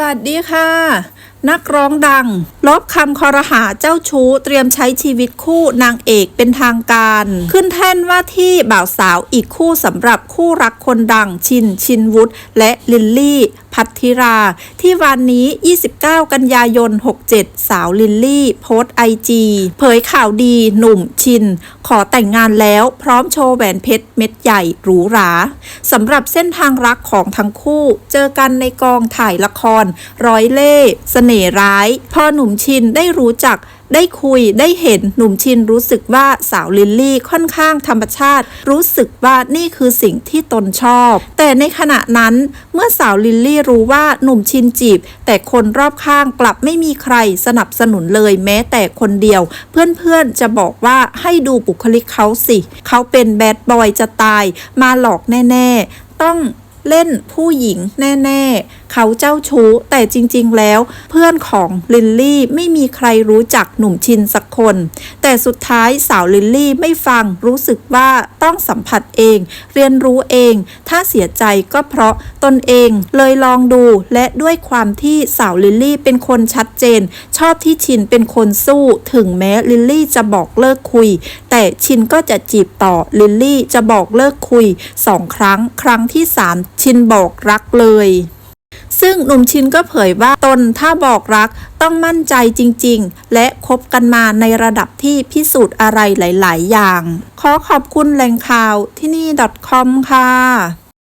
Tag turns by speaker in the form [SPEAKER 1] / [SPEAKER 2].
[SPEAKER 1] วัสดีค่ะ นักร้องดัง ลบคำคอรหาเจ้าชู้เตรียมใช้ชีวิตคู่นางเอกเป็นทางการ ขึ้นแท่นว่าที่บ่าวสาวอีกคู่สำหรับคู่รักคนดังชินชินวุฒิและลิลลี่พัทธิรา ที่วันนี้ 29 กันยายน 67 สาวลิลลี่ โพสไอจีเผยข่าวดีหนุ่มชิน ขอแต่งงานแล้วพร้อมโชว์แหวนเพชรเม็ดใหญ่หรูหราสำหรับเส้นทางรักของทั้งคู่ เจอกันในกองถ่ายละคร ร้อยเล่ห์เสนห์ร้าย พอหนุ่มชินได้รู้จักได้คุยได้เห็นหนุ่มชินรู้สึกว่าสาวลิลลี่ค่อนข้างธรรมชาติ รู้สึกว่านี่คือสิ่งที่ตนชอบ แต่ในขณะนั้นเมื่อสาวลิลลี่รู้ว่าหนุ่มชินจีบ แต่คนรอบข้างกลับไม่มีใครสนับสนุนเลยแม้แต่คนเดียว เพื่อนๆจะบอกว่าให้ดูบุคลิกเขาสิ เขาเป็นแบดบอยจะตายมาหลอกแน่ ๆ ต้อง เล่นผู้หญิงแน่ๆ เขาเจ้าชู้ แต่จริงๆแล้ว เพื่อนของลิลลี่ไม่มีใครรู้จักหนุ่มชินสักคน แต่สุดท้ายสาวลิลลี่ไม่ฟังรู้สึกว่าต้องสัมผัสเอง เรียนรู้เอง ถ้าเสียใจก็เพราะตนเองเลยลองดูและด้วยความที่สาวลิลลี่เป็นคนชัดเจน ชอบที่ชินเป็นคนสู้ ถึงแม้ลิลลี่จะบอกเลิกคุย แต่ชินก็จะจีบต่อลิลลี่จะบอกเลิกคุยสองครั้ง ครั้งที่สาม ชินบอกรักเลย ซึ่งหนุ่มชินก็เผยว่าตนถ้าบอกรักต้องมั่นใจจริง ๆ และคบกันมาในระดับที่พิสูจน์อะไรหลาย ๆ อย่าง ขอขอบคุณแหล่งข่าวที่นี่ .com ค่ะ